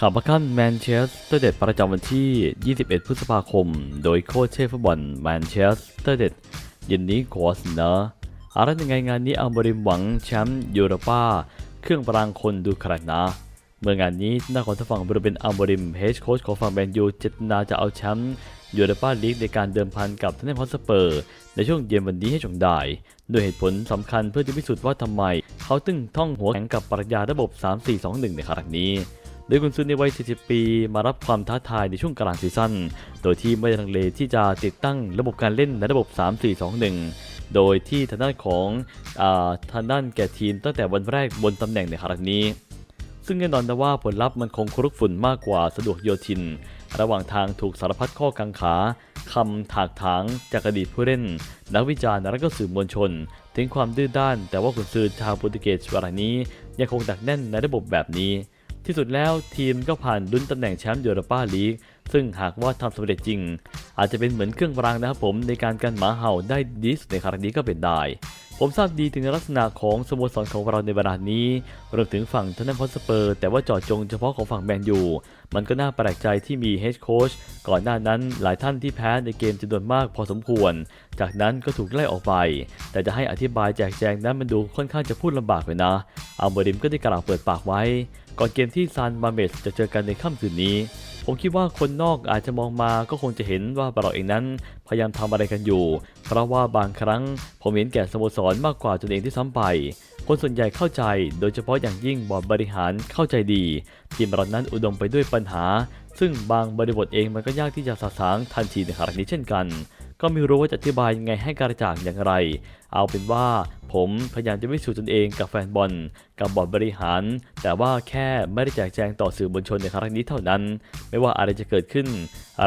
ข่าวประคันแมนเชสเตอร์เด็ดประจำวันที่ 21 พฤษภาคม โดยโค้ชเชฟฟุตบอลแมนเชสเตอร์เด็ดเย็นนี้ขอเสนออะไรยังไงงานนี้อัลบริมหวังแชมป์ยูโรป้าเครื่องปรางคนดูขนาดนะเมื่องานนี้น้าขอทางฝั่งบริเวณอัลบริมเฮดโค้ชของฝั่งแมนยูเจตนาจะเอาแชมป์ยูโรป้าลีกในการเดิมพันกับทนเนมฮอสเปอร์ ในช่วงเย็นวันนี้ให้จงได้โดยเหตุผลสำคัญเพื่อจะพิสูจน์ว่าทำไม เขาตึงท่องหัวแข็งกับปรัชญาระบบ 3-4-2-1 ในครั้งนี้ โดยกุนซือในวัย 40 ปี มารับความท้าทายในช่วงกลางซีซั่น โดยที่ไม่ได้ลังเลที่จะติดตั้งระบบการเล่นในระบบ 3-4-2-1 โดยที่ทางด้านของอาทางด้านแก่ทีมตั้งแต่วันแรกบนตำแหน่งในครั้งนี้ ซึ่งแน่นอนนะว่าผลลัพธ์มันคงครุกฝุ่นมากกว่าสะดวกโยทิน ระหว่างทางถูกสารพัดข้อกังขาคำถากถางจากอดีตผู้เล่น นักวิจารณ์และก็สื่อมวลชน ถึงความดื้อด้าน แต่ว่าขุนซือชาวโปรตุเกสรายนี้ ยังคงดักแน่นในระบบแบบนี้ ที่สุดแล้วทีมก็ผ่านลุ้นตำแหน่งแชมป์ยูโรปาลีก ซึ่งหากว่าทำสำเร็จจริง อาจจะเป็นเหมือนเครื่องรางนะครับผมในการกันหมาเห่าได้ดีสุดในครั้งนี้ก็เป็นได้ ผมทราบดีถึงลักษณะของสโมสรของเราในเวลานี้รวมถึงฝั่งทนนพอสเปอร์ แต่ว่าเจาะจงเฉพาะของฝั่งแมนยู มันก็น่าแปลกใจที่มีเฮดโค้ชก่อนหน้านั้นหลายท่านที่แพ้ในเกมจำนวนมากพอสมควร จากนั้นก็ถูกไล่ออกไป แต่จะให้อธิบายแจกแจงนั้นมันดูค่อนข้างจะพูดลำบากเลยนะอัลเบริมก็ได้กล่าวเปิดปากไว้ ก่อนเกมที่ซานมาเมสจะเจอกันในค่ำคืนนี้ ผมคิดว่าคนนอกอาจจะมองมาก็คงจะเห็นว่าเราเองนั้น พยายามทำอะไรกันอยู่ เพราะว่าบางครั้งผมเห็นแก่สโมสรมากกว่าตนเองที่ซ้ำไป คนส่วนใหญ่เข้าใจ โดยเฉพาะอย่างยิ่งบอร์ดบริหารเข้าใจดี ทีมเรานั้นอุดมไปด้วยปัญหา ซึ่งบางบริบทเองมันก็ยากที่จะสะสางทันทีในครั้งนี้เช่นกัน ก็ไม่รู้ว่าจะอธิบายยังไงให้กระจ่างอย่างไร เอาเป็นว่า ผมพยายามจะไม่สู่ตนเองกับแฟนบอล กับบอร์ดบริหาร แต่ว่าแค่ไม่ได้แจกแจงต่อสื่อมวลชนในครั้งนี้เท่านั้น ไม่ว่าอะไรจะเกิดขึ้น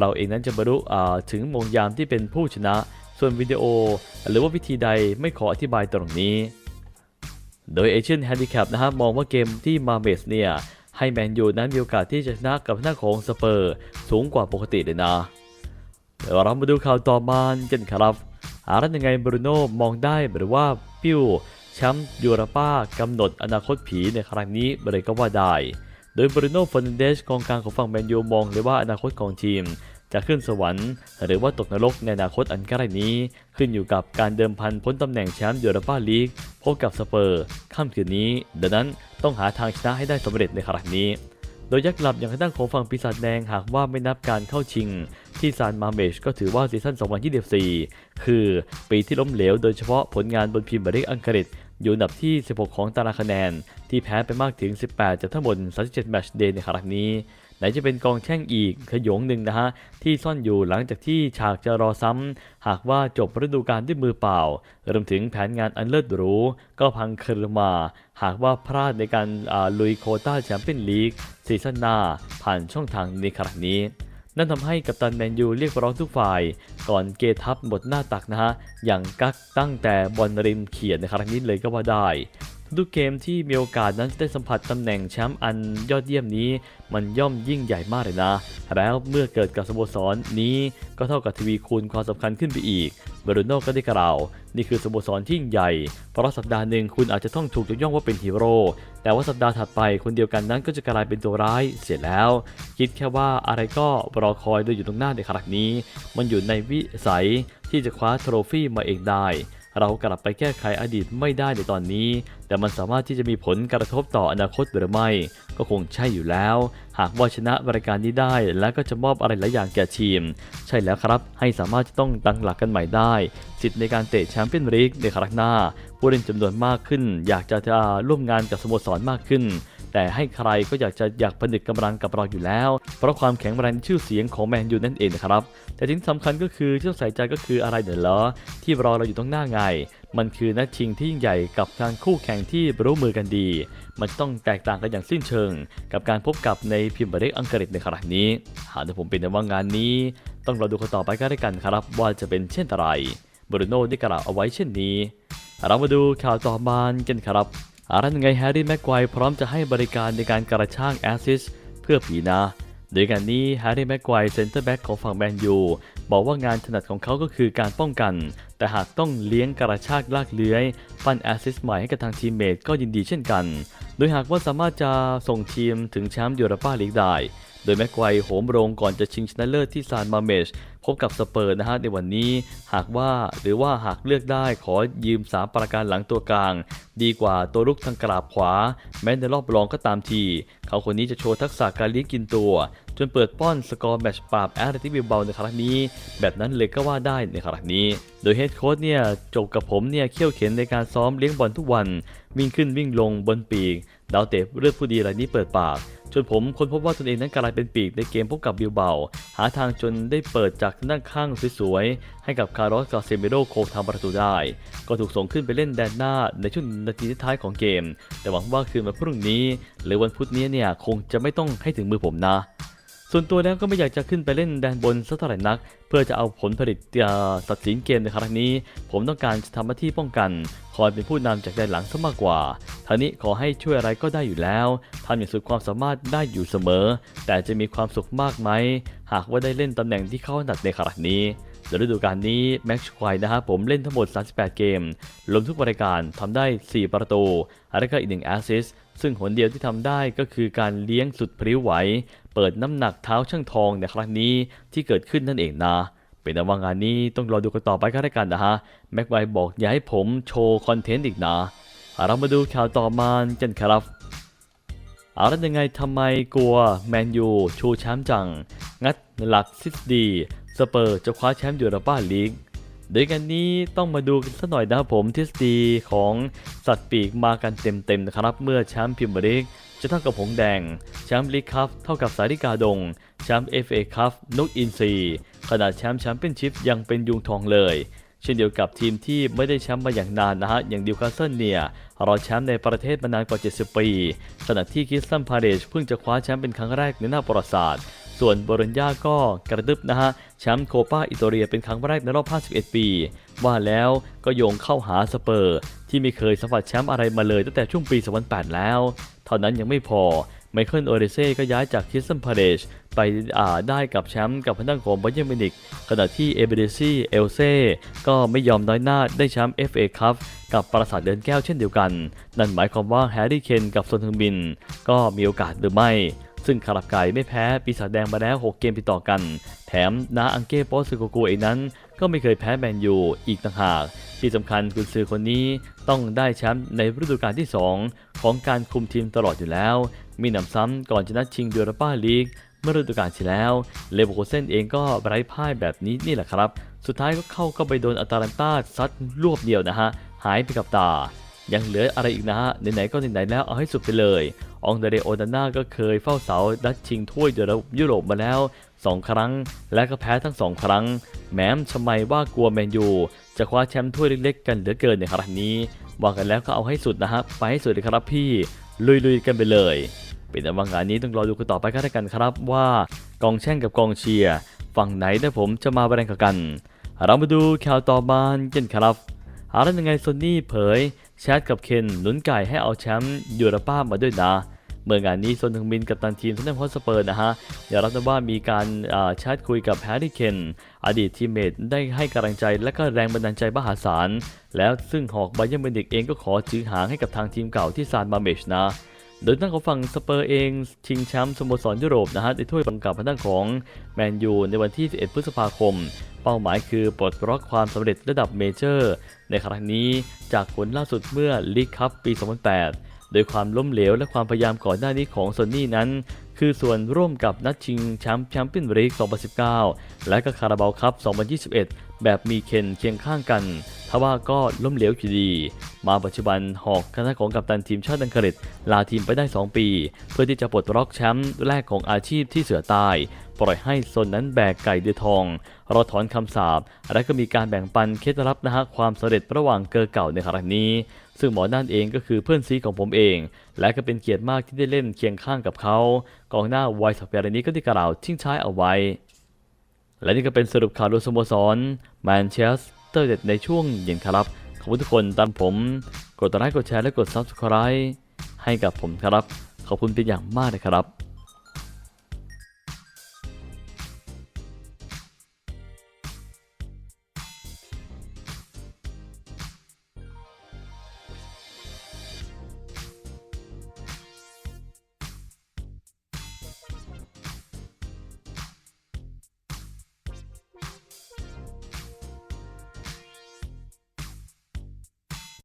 เราเองนั้นจะบรรลุถึงมงยามที่เป็นผู้ชนะ ส่วนวิดีโอ หรือว่าวิธีใดไม่ขออธิบายตรงนี้ โดยเอเชียนแฮนดิแคปนะครับมองว่าเกมที่มาเบสเนี่ยให้แมนยูนั้นมีโอกาสที่จะชนะกับหน้าของสเปอร์ สูงกว่าปกติเลยนะเดี๋ยวเรามาดูข่าวต่อมากันครับ อารันยังไงบรูโน่มองได้หรือว่าปิ้วแชมป์ยูโรป้ากำหนดอนาคตผีในครั้งนี้เลยก็ว่าได้ โดยบรูโน่ฟอร์นันเดสกองกลางของฝั่งแมนยูมองเลยว่าอนาคตของทีม จะขึ้นสวรรค์ หรือว่าตกนรกในอนาคตอันใกล้นี้ ขึ้นอยู่กับการเดิมพันพ้นตำแหน่งแชมป์ยูโรป้าลีกพบกับสเปอร์ค่ำคืนนี้ ดังนั้นต้องหาทางชนะให้ได้สำเร็จในครั้งนี้ โดยยักษ์หลับอย่างด้านของฝั่งปีศาจแดงหากว่าไม่นับการเข้าชิง ที่ซานมาเมชก็ถือว่าซีซั่น 2024 คือปีที่ล้มเหลวโดยเฉพาะผลงานบนพิมพ์บริกอังกฤษ อยู่อันดับที่ 16 ของตารางคะแนน ที่แพ้ไปมากถึง 18 จากทั้งหมด37 แมตช์เดย์ในครั้งนี้ ไหนจะเป็นกองแช่งอีกขยงหนึ่งนะฮะที่ซ่อนอยู่หลังจากที่ฉากจะรอซ้ำหากว่าจบฤดูกาลด้วยมือเปล่ารวมถึงแผนงานอันเลิศหรูก็พังคลือมา หากว่าพลาดในการลุยโคต้าแชมเปี้ยนลีกซีซั่นหน้าผ่านช่องทางในครั้งนี้นั่นทำให้กัปตันแมนยูเรียกร้องทุกฝ่าย ก่อนเกทับหมดหน้าตักนะฮะ อย่างกักตั้งแต่บอลริมเขียนในครั้งนี้เลยก็ว่าได้ ทุกเกมที่มีโอกาสนั้นจะได้สัมผัสตำแหน่งแชมป์อันยอดเยี่ยมนี้ มันย่อมยิ่งใหญ่มากเลยนะ แล้วเมื่อเกิดกับสโมสรนี้ก็เท่ากับทวีคูณความสำคัญขึ้นไปอีกเบรูโน่ก็ได้กล่าว นี่คือสโมสรที่ยิ่งใหญ่ เพราะสัปดาห์หนึ่งคุณอาจจะต้องถูกยกย่องว่าเป็นฮีโร่แต่ว่าสัปดาห์ถัดไปคนเดียวกันนั้นก็จะกลายเป็นตัวร้ายเสียแล้ว คิดแค่ว่าอะไรก็รอคอยโดยอยู่ตรงหน้าในครั้งนี้ มันอยู่ในวิสัยที่จะคว้าโทรฟี่มาเองได้ เรากลับไปแก้ไขอดีตไม่ได้ในตอนนี้ แต่มันสามารถที่จะมีผลกระทบต่ออนาคตหรือไม่ ก็คงใช่อยู่แล้ว หากว่าชนะรายการนี้ได้ แล้วก็จะมอบอะไรหลายอย่างแก่ทีม ใช่แล้วครับให้สามารถจะต้องตั้งหลักกันใหม่ได้ สิทธิ์ในการเตะแชมเปี้ยนลีกในครั้งหน้า ผู้เล่นจำนวนมากขึ้น อยากจะจะร่วมงานกับสโมสรมากขึ้น แต่ให้ใครก็อยากจะอยากผนึกกำลังกับเราอยู่แล้ว เพราะความแข็งแรงชื่อเสียงของแมนยูนั่นเองนะครับแต่ที่สำคัญก็คือที่ต้องใส่ใจก็คืออะไรเดี๋ยวเหรอที่รอเราอยู่ตรงหน้าไงมันคือนัดชิงที่ยิ่งใหญ่กับทางคู่แข่งที่รู้มือกันดี มันต้องแตกต่างกันอย่างสิ้นเชิง กับการพบกับในพิมพ์บริกอังกฤษในครั้งนี้ หากผมเป็นในว่างานนี้ ต้องรอดูกันต่อไปก็ได้กันครับ ว่าจะเป็นเช่นไรบรูโน่ได้กล่าวเอาไว้เช่นนี้ เรามาดูข่าวต่อมากันครับอารันไงแฮร์รี่แม็กไกวร์พร้อมจะให้บริการในการกระช่างแอสซิสเพื่อผีนะ โดยการนี้แฮร์รี่แม็กไกวเซนเตอร์แบ็กของฝั่งแมนยู บอกว่างานถนัดของเขาก็คือการป้องกัน แต่หากต้องเลี้ยงกระชากลากเลื้อย ปั้นแอสซิสต์ใหม่ให้กับทางทีมเมทก็ยินดีเช่นกัน โดยหากว่าสามารถจะส่งทีมถึงแชมป์ยูโรปาลีกได้ โดยแม็กไกวโหมโรงก่อนจะชิงชนะเลิศที่ซานมาเมช บกับสเปอร์นะฮะในวันนี้หากว่าหรือว่าหากเลือกได้ขอยืมสามประการหลังตัวกลาง ดีกว่าตัวลุกทางกราบขวา แม้ในรอบรองก็ตามที เขาคนนี้จะโชว์ทักษะการเลี้ยงกินตัว จนเปิดป้อนสกอร์แมชปราบแอตเลติกบิลเบาในครั้งนี้ แบบนั้นเลยก็ว่าได้ในครั้งนี้ โดยเฮดโค้ชเนี่ยจบกับผมเนี่ยเขี่ยวเข็นในการซ้อมเลี้ยงบอลทุกวัน วิ่งขึ้นวิ่งลงบนปีกดาวเตะเลือดผู้ดีรายนี้เปิดปาก จนผมค้นพบว่าตนเองนั้นกลายเป็นปีกในเกมพบกับบิลเบาหาทางจนได้เปิดจากด้านข้างสวยๆ ให้กับคาร์ลอสกาเซเมโรโคทำประตูได้ ก็ถูกส่งขึ้นไปเล่นแดนหน้าในช่วงนาทีท้ายของเกม แต่หวังว่าคืนวันพรุ่งนี้ หรือวันพุธนี้เนี่ยคงจะไม่ต้องให้ถึงมือผมนะ ส่วนตัวแล้วก็ไม่อยากจะขึ้นไปเล่นแดนบนสักเท่าไหร่นัก เพื่อจะเอาผลผลิตตัดสินเกมในครั้งนี้ ผมต้องการจะทำหน้าที่ป้องกัน คอยเป็นผู้นำจากแดนหลังซะมากกว่าทางนี้ขอให้ช่วยอะไรก็ได้อยู่แล้วทำอย่างสุดความสามารถได้อยู่เสมอ แต่จะมีความสุขมากไหมหากว่าได้เล่นตำแหน่งที่เข้าถนัดในครั้งนี้โดยฤดูกาลนี้แม็กซ์ควายนะฮะผมเล่นทั้งหมด 38 เกมรวมทุกรายการทำได้ 4 ประตูแล้วก็อีกหนึ่งแอสซิส ซึ่งหนเดียวที่ทำได้ก็คือการเลี้ยงสุดพริ้วไหว เปิดน้ำหนักเท้าช่างทองในครั้งนี้ที่เกิดขึ้นนั่นเองนะเป็นว่างานนี้ต้องรอดูกันต่อไปก็ได้วกันนะฮะแม็กไวบอกอย่าให้ผมโชว์คอนเทนต์อีกนะเรามาดูข่าวต่อมากันครับเอาแล้วยังไงทำไมกลัวแมนยูชูแชมป์จัง งัดหลักซิสดีสเปอร์จะคว้าแชมป์ยูโรปาลีก โดยกันนี้ต้องมาดูกันสักหน่อยนะครับผมทฤษฎีของสัตว์ปีกมากันเต็มๆนะครับเมื่อแชมป์พรีเมียร์ลีกจะเท่ากับหงแดงแชมป์ลีกคัพเท่ากับสาริกาดงแชมป์เอฟเอคัพนกอินทรีขนาดแชมป์แชมเปี้ยนชิพยังเป็นยุงทองเลย เช่นเดียวกับทีมที่ไม่ได้แชมป์มาอย่างนานนะฮะ อย่างดิวคาสเซิลเนี่ยรอแชมป์ในประเทศมานานกว่า 70 ปีขณะที่คิสตันพาเลชเพิ่งจะคว้าแชมป์เป็นครั้งแรกในหน้าประวัติศาสตร์ ส่วนโบรนญาก็กระดึบนะฮะแชมป์โคปาอิตาเลียเป็นครั้งแรกในรอบ 51 ปี ว่าแล้วก็โยงเข้าหาสเปอร์ ที่ไม่เคยสัมผัสแชมป์อะไรมาเลยตั้งแต่ช่วงปี 2008 แล้ว เท่านั้นยังไม่พอไมเคิลโอเดเซ่ก็ย้ายจากคิสตันพาเลชไปได้กับแชมป์กับพนักของบาเยร์มินิกขณะที่เอเบเดซี่เอลเซ่ก็ไม่ยอมน้อยหน้าได้แชมป์ FA คัพกับปราสาทเดินแก้วเช่นเดียวกัน นั่นหมายความว่าแฮร์รี่เคนกับซนทึงบิน ก็มีโอกาสหรือไม่ ซึ่งคารับไก่ไม่แพ้ปีศาจแดงมาแล้ว 6 เกมติดต่อกัน แถมนาอังเก้โปสโกโกเองนั้น ก็ไม่เคยแพ้แมนยูอีกต่างหาก ที่สำคัญกุนซือคนนี้ต้องได้แชมป์ในฤดูกาลที่ 2 ของการคุมทีมตลอดอยู่แล้ว มีหนำซ้ำก่อนจะนัดชิงยูโรปาลีกเมื่อฤดูกาลที่แล้วเลเวอร์คูเซนเองก็ไร้พ่ายแบบนี้นี่แหละครับ สุดท้ายก็เข้าก็ไปโดนอัตาลันตาซัดรวบเดียวนะฮะ หายไปกับตา ยังเหลืออะไรอีกนะฮะไหนๆก็ไหนๆแล้วเอาให้สุดไปเลยองเดเรโอนาน่าก็เคยเฝ้าเสาดัดชิงถ้วยเดรยุโรปมาแล้ว 2 ครั้ง และก็แพ้ทั้ง 2 ครั้ง แม้ทำไมว่ากลัวแมนยู จะคว้าแชมป์ถ้วยเล็กๆกันเหลือเกินในครั้งนี้ว่ากันแล้วก็เอาให้สุดนะฮะไปให้สุดเลยครับพี่ ลุยๆกันไปเลย เป็นแต่ว่างานนี้ต้องรอดูกันต่อไปก็แล้วกันครับว่ากองแช่งกับกองเชียร์ฝั่งไหนนะผมจะมาแรงกว่ากัน เรามาดูข่าวต่อมากันครับเอาแล้วยังไงโซนี่เผย แชทกับเคนหนุนไก่ให้เอาแชมป์ยูโรป้ามาด้วยนะเมื่องานนี้โซนทึงมินกับตันทีมทันเดอร์ฮอสเปอร์นะฮะอย่ารับนะว่ามีการแชทคุยกับแฮร์รี่เคนอดีตทีมเมทได้ให้กำลังใจและก็แรงบันดาลใจมหาศาล แล้วซึ่งหอกไบเยร์มินิกเองก็ขอจื้อหางให้กับทางทีมเก่าที่ซานมาเมชนะโดยตั้งของฝั่งสเปอร์เองชิงแชมป์สโมสรยุโรปนะฮะในถ้วยบังกับพนักของแมนยูในวันที่ 11 พฤษภาคม ป้าหมายคือปลดล็อกความสำเร็จระดับเมเจอร์ ในครั้งนี้จากผลล่าสุดเมื่อลีกคัพปี 2008 โดยความล้มเหลวและความพยายามก่อนหน้านี้ของโซนี่นั้น คือส่วนร่วมกับนัดชิงแชมป์แชมเปี้ยนลีก 2019 และก็คาราบาวคัพ 2021 แบบมีเคนเคียงข้างกัน ทว่าก็ล้มเหลวอยู่ดี มาปัจจุบันหอกคณะของกัปตันทีมชาติอังกฤษลาทีมไปได้ 2 ปี เพื่อที่จะปลดล็อกแชมป์แรกของอาชีพที่เสือใตาย ปล่อยให้โซนนั้นแบกไก่เดือทองรอถอนคำสาปและก็มีการแบ่งปันเคล็ดลับนะฮะความสำเร็จระหว่างเกอร์เก่าในครั้งนี้ ซึ่งหมอนั่นเองก็คือเพื่อนซีของผมเอง และก็เป็นเกียรติมากที่ได้เล่นเคียงข้างกับเขากองหน้าไวท์สเปรนี้ก็ได้กล่าวทิ้งท้ายเอาไว้ และนี่ก็เป็นสรุปข่าวรวมสโมสรแมนเชส เตอร์เด็ดในช่วงเย็นครับ ขอบคุณทุกคนตามผม กดไลค์กดแชร์และกด Subscribe ให้กับผมครับ ขอบคุณเป็นอย่างมากนะครับ